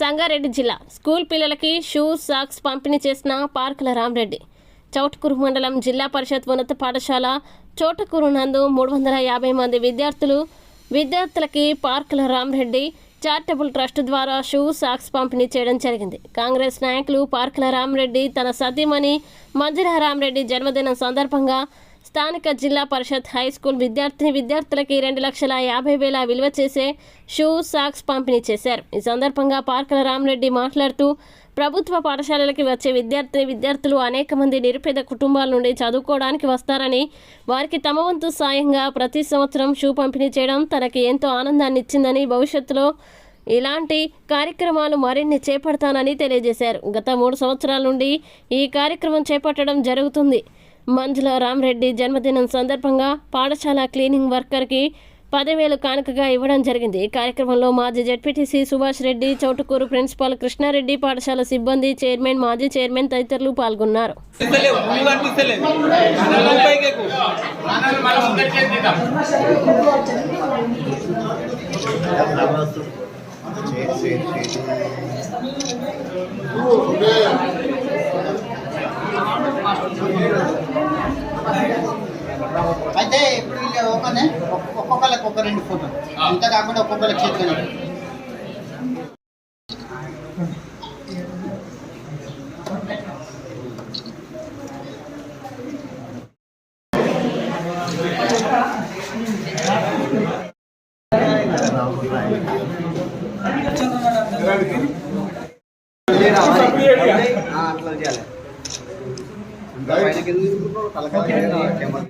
సంగారెడ్డి జిల్లా. స్కూల్ పిల్లలకి shoe socks పంపిణీ చేసిన పార్కుల రామరెడ్డి. చౌటకూరు మండలం జిల్లా పరిషత్ ఉన్నత పాఠశాల చోటకూరు నందు మూడు వందల యాభై మంది విద్యార్థులు విద్యార్థులకి పార్కుల రామరెడ్డి చారిటబుల్ ట్రస్ట్ ద్వారా షూ సాక్స్ పంపిణీ చేయడం జరిగింది. కాంగ్రెస్ నాయకులు పార్కుల రామరెడ్డి తన సతీమణి మంజుల రామరెడ్డి జన్మదినం సందర్భంగా స్థానిక జిల్లా పరిషత్ హై స్కూల్ విద్యార్థిని విద్యార్థులకి రెండు లక్షల యాభై వేల విలువ చేసే షూ సాక్స్ పంపిణీ చేశారు. ఈ సందర్భంగా పార్కల రామరెడ్డి మాట్లాడుతూ ప్రభుత్వ పాఠశాలలకి వచ్చే విద్యార్థిని విద్యార్థులు అనేక మంది నిరుపేద కుటుంబాల నుండి చదువుకోవడానికి వస్తారని వారికి తమ వంతు సాయంగా ప్రతి సంవత్సరం షూ పంపిణీ చేయడం తనకి ఎంతో ఆనందాన్ని ఇచ్చిందని భవిష్యత్తులో ఇలాంటి కార్యక్రమాలు మరిన్ని చేపడతానని తెలియజేశారు. గత మూడు సంవత్సరాల నుండి ఈ కార్యక్రమం చేపట్టడం జరుగుతుంది. మంజుల రామరెడ్డి జన్మదినం సందర్భంగా పాఠశాల క్లీనింగ్ వర్కర్కి పదివేలు కానుకగా ఇవ్వడం జరిగింది. ఈ కార్యక్రమంలో మాజీ జడ్పీటీసీ సుభాష్ రెడ్డి చౌటుకూరు ప్రిన్సిపాల్ కృష్ణారెడ్డి పాఠశాల సిబ్బంది చైర్మన్ మాజీ చైర్మన్ తదితరులు పాల్గొన్నారు. అయితే ఇప్పుడు వీళ్ళు ఒకనే ఒక్కొక్కరికి ఒక రెండు ఫోటో. ఇంత కాకుండా ఒక్కొక్కరికి చేతిలో అట్లా చేయాలి. ఇక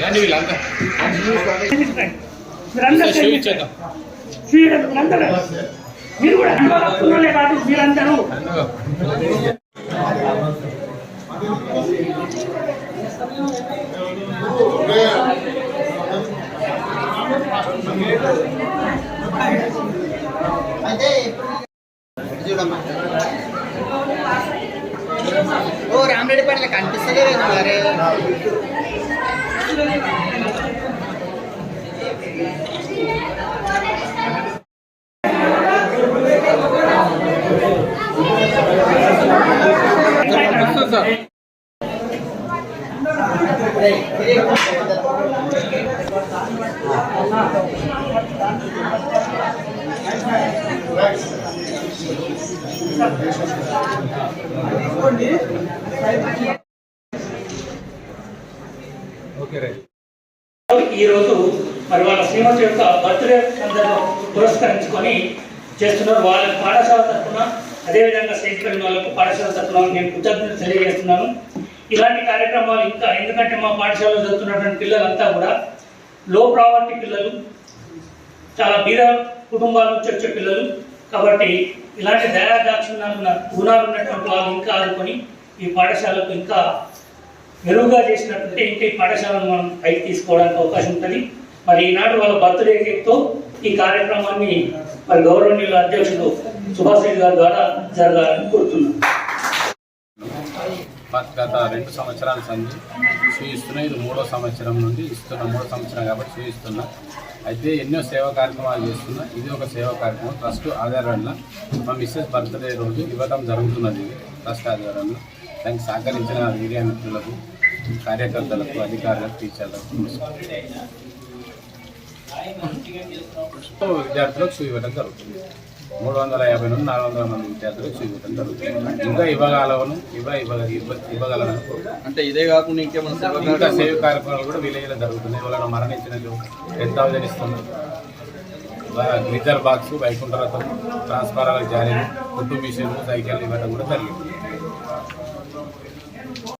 రండి వీళ్ళంతా. మీరు కూడా అనుభవస్తులే కాదు మీరందరూ. అయితే చూడమ్మా ఓ రామరెడ్డి పట్ల కనిపిస్తలేదు మరే. సార్. Okay right. ఈ రోజు మరి వాళ్ళ శ్రీమతి యొక్క బర్త్డే సందర్భం పురస్కరించుకొని చేస్తున్నారు వాళ్ళ పాఠశాల తరఫున. అదేవిధంగా స్టేజ్ వాళ్ళకు పాఠశాల తరఫున నేను కృతజ్ఞతలు తెలియజేస్తున్నాను. ఇలాంటి కార్యక్రమాలు ఇంకా ఎందుకంటే మా పాఠశాలలో చదువుతున్నటువంటి పిల్లలంతా కూడా లో ప్రావర్టీ పిల్లలు చాలా బీద కుటుంబాల నుంచి వచ్చే పిల్లలు. కాబట్టి ఇలాంటి దయాదాక్షిణ్యాలు గుణాలు ఉన్నటువంటి వాళ్ళు ఇంకా ఆదుకొని ఈ పాఠశాలకు ఇంకా మెరుగుగా చేసినట్లయితే ఇంకా ఈ పాఠశాలను మనం పైకి తీసుకోవడానికి అవకాశం ఉంటుంది. మరి ఈనాడు వాళ్ళ బర్త్డే కేక్తో ఈ కార్యక్రమాన్ని మరి గౌరవనీయుల అధ్యక్షుడు సుభాష్ రెడ్డి గారి ద్వారా జరగాలని కోరుతున్నాను. గత రెండు సంవత్సరాల సంది షూ ఇస్తున్నా ఇది మూడో సంవత్సరం నుండి ఇస్తున్నా మూడో సంవత్సరం కాబట్టి షూ ఇస్తున్నా అయితే ఎన్నో సేవా కార్యక్రమాలు చేస్తున్నా. ఇది ఒక సేవా కార్యక్రమం. ట్రస్ట్ ఆధారంలో మా మిస్సెస్ బర్త్డే రోజు ఇవ్వడం జరుగుతున్నది ఇది ట్రస్ట్ ఆధారంలో. దానికి సహకరించిన మీడియా మిత్రులకు కార్యకర్తలకు అధికారులకు టీచర్లకు విద్యార్థులకు ఇవ్వడం జరుగుతుంది. మూడు వందల యాభై నుండి నాలుగు వందల మంది విద్యార్థులు చూపించడం జరుగుతుంది. ఇంకా ఇవ్వగలను ఇవ్వ ఇవ్వ ఇవ్వ- ఇవ్వగలను అంటే ఇదే కాకుండా ఇంకేమైనా ఇంకా సేవ కార్యక్రమాలు కూడా విలేజ్లో జరుగుతున్నాయి. ఎవరైనా మరణించిన టెన్ థౌసండ్ ఇస్తున్నాం గ్లిజర్ బాక్స్ వైకుంఠ రథం ట్రాన్స్ఫారాల జారీ కుట్టు మిషన్ సైకిల్ ఇవ్వడం కూడా జరిగింది.